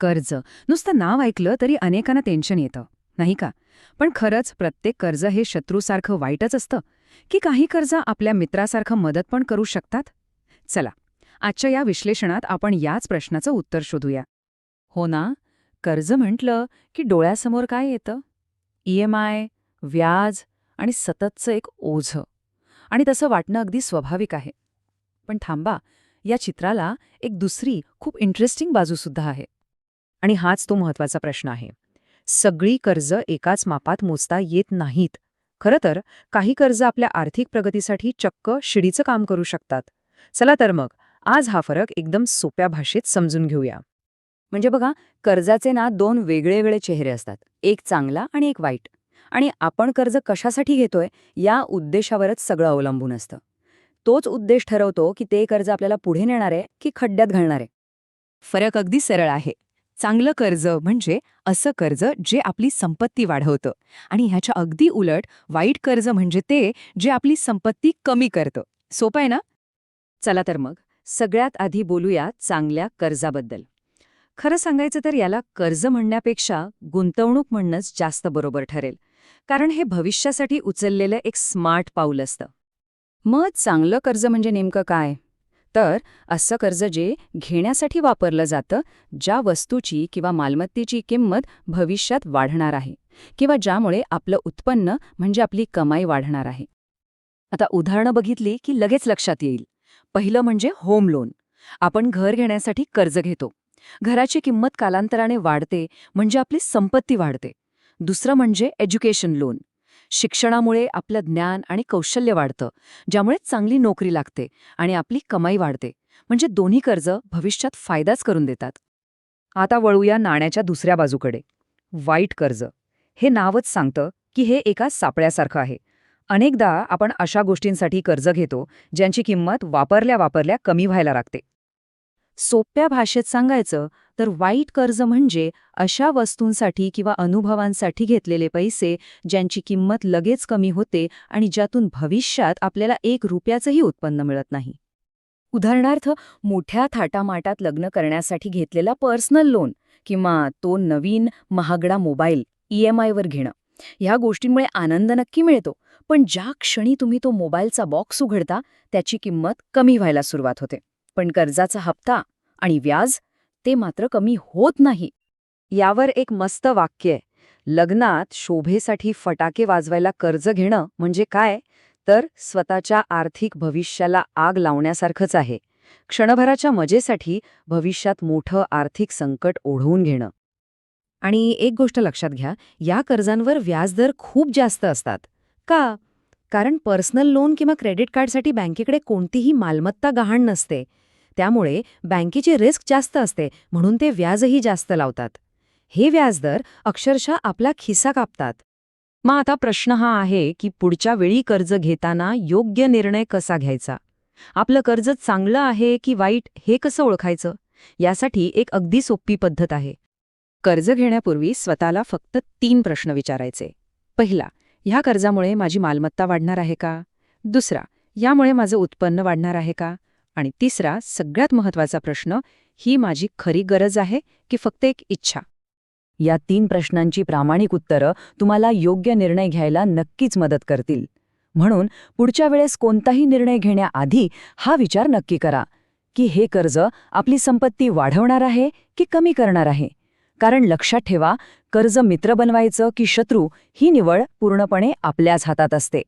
कर्ज. नुसतं नाव ऐकलं तरी अनेकांना टेन्शन येतं. नाही का? पण खरंच प्रत्येक कर्ज हे शत्रूसारखं वाईटच असतं. की काही कर्ज आपल्या मित्रासारखं मदत पण करू शकतात? चला आजच्या या विश्लेषणात आपण याच प्रश्नाचं उत्तर शोधूया. हो ना? कर्ज म्हटलं की डोळ्यासमोर काय येतं? ई एम आय व्याज आणि सततचं एक ओझं. आणि तसं वाटणं अगदी स्वाभाविक आहे. पण थांबा या चित्राला एक दुसरी खूप इंटरेस्टिंग बाजूसुद्धा आहे. आणि हाच तो महत्त्वाचा प्रश्न आहे. सगळी कर्ज एकाच मापात मोजता येत नाहीत. खरं तर काही कर्ज आपल्या आर्थिक प्रगतीसाठी चक्क शिडीचं काम करू शकतात. चला तर मग आज हा फरक एकदम सोप्या भाषेत समजून घेऊया. म्हणजे बघा कर्जाचे ना दोन वेगळे चेहरे असतात. एक चांगला आणि एक वाईट. आणि आपण कर्ज कशासाठी घेतोय या उद्देशावरच सगळं अवलंबून असतं. तोच उद्देश ठरवतो की ते कर्ज आपल्याला पुढे नेणार आहे की खड्ड्यात घालणार. आहे फरक अगदी सरळ आहे. चांगलं कर्ज म्हणजे असं कर्ज जे आपली संपत्ती वाढवतं. आणि ह्याच्या अगदी उलट वाईट कर्ज म्हणजे ते जे आपली संपत्ती कमी करतं. सोपं आहे ना? चला तर मग सगळ्यात आधी बोलूया चांगल्या कर्जाबद्दल. खरं सांगायचं तर याला कर्ज म्हणण्यापेक्षा गुंतवणूक म्हणणंच जास्त बरोबर ठरेल. कारण हे भविष्यासाठी उचललेलं एक स्मार्ट पाऊल असतं. मग चांगलं कर्ज म्हणजे नेमकं काय? तर असं कर्ज जे घेण्यासाठी वापरलं जातं ज्या वस्तूची किंवा मालमत्तेची किंमत भविष्यात वाढणार आहे किंवा ज्यामुळे आपलं उत्पन्न म्हणजे आपली कमाई वाढणार आहे. आता उदाहरणं बघितली की लगेच लक्षात येईल. पहिलं म्हणजे होम लोन. आपण घर घेण्यासाठी कर्ज घेतो. घराची किंमत कालांतराने वाढते म्हणजे आपली संपत्ती वाढते. दुसरं म्हणजे एज्युकेशन लोन. शिक्षणामुळे आपलं ज्ञान आणि कौशल्य वाढतं ज्यामुळे चांगली नोकरी लागते आणि आपली कमाई वाढते. म्हणजे दोन्ही कर्ज भविष्यात फायदाच करून देतात. आता वळूया नाण्याच्या दुसऱ्या बाजूकडे. वाईट कर्ज. हे नावच सांगतं की हे एका सापळ्यासारखं आहे. अनेकदा आपण अशा गोष्टींसाठी कर्ज घेतो ज्यांची किंमत वापरल्या वापरल्या कमी व्हायला लागते. सोप्या भाषेत सांगायचं तर वाईट कर्ज म्हणजे अशा वस्तूंसाठी किंवा अनुभवांसाठी घेतलेले पैसे ज्यांची किंमत लगेच कमी होते आणि ज्यातून भविष्यात आपल्याला एक रुपयाचंही उत्पन्न मिळत नाही. उदाहरणार्थ मोठ्या थाटामाटात लग्न करण्यासाठी घेतलेला पर्सनल लोन किंवा तो नवीन महागडा मोबाईल ई एम घेणं. ह्या गोष्टींमुळे आनंद नक्की मिळतो पण ज्या क्षणी तुम्ही तो मोबाईलचा बॉक्स उघडता त्याची किंमत कमी व्हायला सुरुवात होते. पण कर्जाचा हप्ता आणि व्याज ते मात्र कमी होत नाही. यावर एक मस्त वाक्य आहे. लग्नात शोभेसाठी फटाके वाजवायला कर्ज घेणं म्हणजे काय? तर स्वतःच्या आर्थिक भविष्याला आग लावण्यासारखंच आहे. क्षणभराच्या मजेसाठी भविष्यात मोठं आर्थिक संकट ओढवून घेणं. आणि एक गोष्ट लक्षात घ्या या कर्जांवर व्याजदर खूप जास्त असतात. का? कारण पर्सनल लोन किंवा क्रेडिट कार्डसाठी बँकेकडे कोणतीही मालमत्ता गहाण नसते. त्यामुळे बँकेची रिस्क जास्त असते म्हणून ते व्याजही जास्त लावतात. हे व्याजदर अक्षरशः आपला खिसा कापतात. मग आता प्रश्न हा आहे की पुढच्या वेळी कर्ज घेताना योग्य निर्णय कसा घ्यायचा? आपलं कर्ज चांगलं आहे की वाईट हे कसं ओळखायचं? यासाठी एक अगदी सोपी पद्धत आहे. कर्ज घेण्यापूर्वी स्वतःला फक्त तीन प्रश्न विचारायचे. पहिला ह्या कर्जामुळे माझी मालमत्ता वाढणार आहे का? दुसरा यामुळे माझं उत्पन्न वाढणार आहे का? आणि तिसरा सगळ्यात महत्त्वाचा प्रश्न ही माझी खरी गरज आहे की फक्त एक इच्छा? या तीन प्रश्नांची प्रामाणिक उत्तरं तुम्हाला योग्य निर्णय घ्यायला नक्कीच मदत करतील. म्हणून पुढच्या वेळेस कोणताही निर्णय घेण्याआधी हा विचार नक्की करा की हे कर्ज आपली संपत्ती वाढवणार आहे की कमी करणार आहे? कारण लक्षात ठेवा कर्ज मित्र बनवायचं की शत्रू ही निवड पूर्णपणे आपल्याच हातात असते.